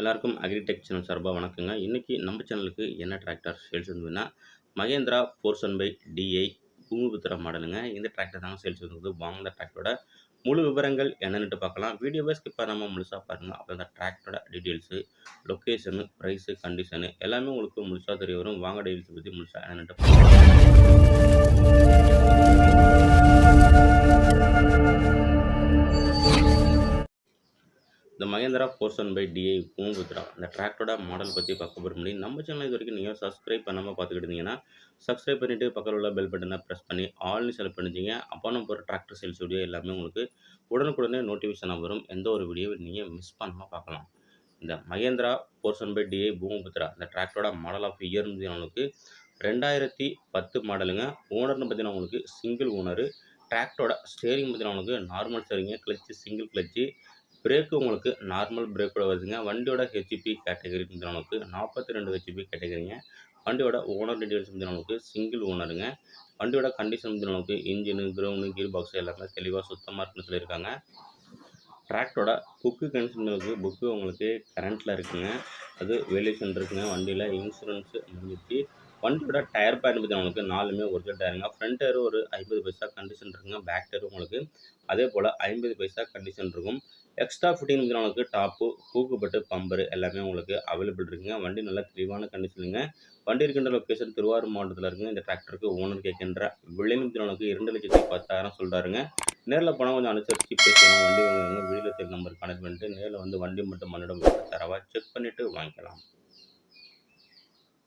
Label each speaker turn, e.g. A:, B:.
A: எல்லாருக்கும் agritech channel சார்பாக வணக்கங்க. இன்றைக்கி நம்ம சேனலுக்கு என்ன டிராக்டர் சேல்ஸ் இருந்ததுன்னா Mahindra four seven five DI Bhoomiputra மாடலுங்க. இந்த டிராக்டர் தாங்க சேல்ஸ் இருந்தது வாங்க டிராக்டரோட முழு விவரங்கள் என்னென்னுட்டு பார்க்கலாம். வீடியோவை ஸ்கிப் பண்ணாமல் முழுசாக பாருங்கள் அப்போ அந்த டிராக்டரோட டீட்டெயில்ஸு லொக்கேஷனு ப்ரைஸு கண்டிஷனு எல்லாமே உங்களுக்கு முழுசாக தெரிய வரும். வாங்க டீட்டெயில்ஸ் பற்றி முழுசாக என்னென்னு பார்க்கலாம். இந்த Mahindra four seven five DI Bhoomiputra இந்த டிராக்டரோட மாடல் பற்றி பார்க்க போகிற முடியும் நம்ம சேனல் இது வரைக்கும் நீங்கள் சப்ஸ்கிரைப் பண்ணாமல் பார்த்துக்கிட்டு இருந்தீங்கன்னா சப்ஸ்கிரைப் பண்ணிவிட்டு பக்கத்தில் உள்ள பெல் பட்டனை ப்ரெஸ் பண்ணி ஆல்னு செலக்ட் பண்ணிச்சிங்க அப்போ நம்ம போகிற டிராக்டர் சேல்ஸ் வீடியோ எல்லாமே உங்களுக்கு உடனுக்குடனே நோட்டிஃபிகேஷனாக வரும். எந்த ஒரு வீடியோவை நீங்கள் மிஸ் பண்ணாமல் பார்க்கலாம். இந்த Mahindra four seven five DI Bhoomiputra இந்த டிராக்டரோட மாடல் ஆஃப் இயர் உங்களுக்கு ரெண்டாயிரத்தி பத்து மாடலுங்க ஓனர்னு பார்த்தீங்கன்னா உங்களுக்கு சிங்கிள் ஓனரு டிராக்டரோட ஸ்டேரிங் பார்த்தீங்கன்னா உங்களுக்கு நார்மல் ஸ்டேரிங்க கிளச்சு சிங்கிள் கிளச்சு பிரேக்கு உங்களுக்கு நார்மல் பிரேக்கோட வருதுங்க. வண்டியோட ஹெச்பி கேட்டகரி உங்களுக்கு நாற்பத்தி ரெண்டு ஹெச்பி கேட்டகரிங்க வண்டியோட ஓனர் டீட்டெயில்ஸ் வந்து நமக்கு சிங்கிள் ஓனருங்க வண்டியோட கண்டிஷன் வந்து நமக்கு இன்ஜினு கிரவுண்டு கீர் பாக்ஸ் எல்லாமே தெளிவாக சுத்தமாக இருக்குன்னு சொல்லியிருக்காங்க. டிராக்டரோட புக்கு கண்டிஷன் புக்கு உங்களுக்கு கரண்ட்டில் இருக்குங்க. அது வேல்யூஷன் இருக்குங்க. வண்டியில் இன்சூரன்ஸு முடிஞ்சிச்சு வண்டியோட டயர் பேர் பற்றி உங்களுக்கு நாலுமே ஒரிஜினல் டயருங்க ஃப்ரண்ட் டயர் ஒரு ஐம்பது பைசா கண்டிஷன் இருக்குங்க. பேக் டயர் உங்களுக்கு அதே போல் ஐம்பது பைசா கண்டிஷன் இருக்கும். எக்ஸ்ட்ரா ஃபிட்டிங் பற்றி உங்களுக்கு டாப்பு கூக்குப்பட்டு பம்பரு எல்லாமே உங்களுக்கு அவைலபிள் இருக்குங்க. வண்டி நல்லா தெளிவான கண்டிஷனுங்க வண்டி இருக்கின்ற லொக்கேஷன் திருவாரூர் மாவட்டத்தில் இருக்குங்க. இந்த டிராக்டருக்கு ஓனர் கேட்கின்ற விலை பற்றி உங்களுக்கு இரண்டு லட்சத்தி பத்தாயிரம் சொல்கிறாருங்க நேரில் போனால் கொஞ்சம் அனுசரித்து பேசணும். வண்டி வாங்குறவங்க வீடியோ தெரிய நம்பர் கனெக்ட் பண்ணிட்டு நேரில் வந்து வண்டி மட்டும் மண்ணிடம் தரவா செக் பண்ணிவிட்டு வாங்கிக்கலாம்.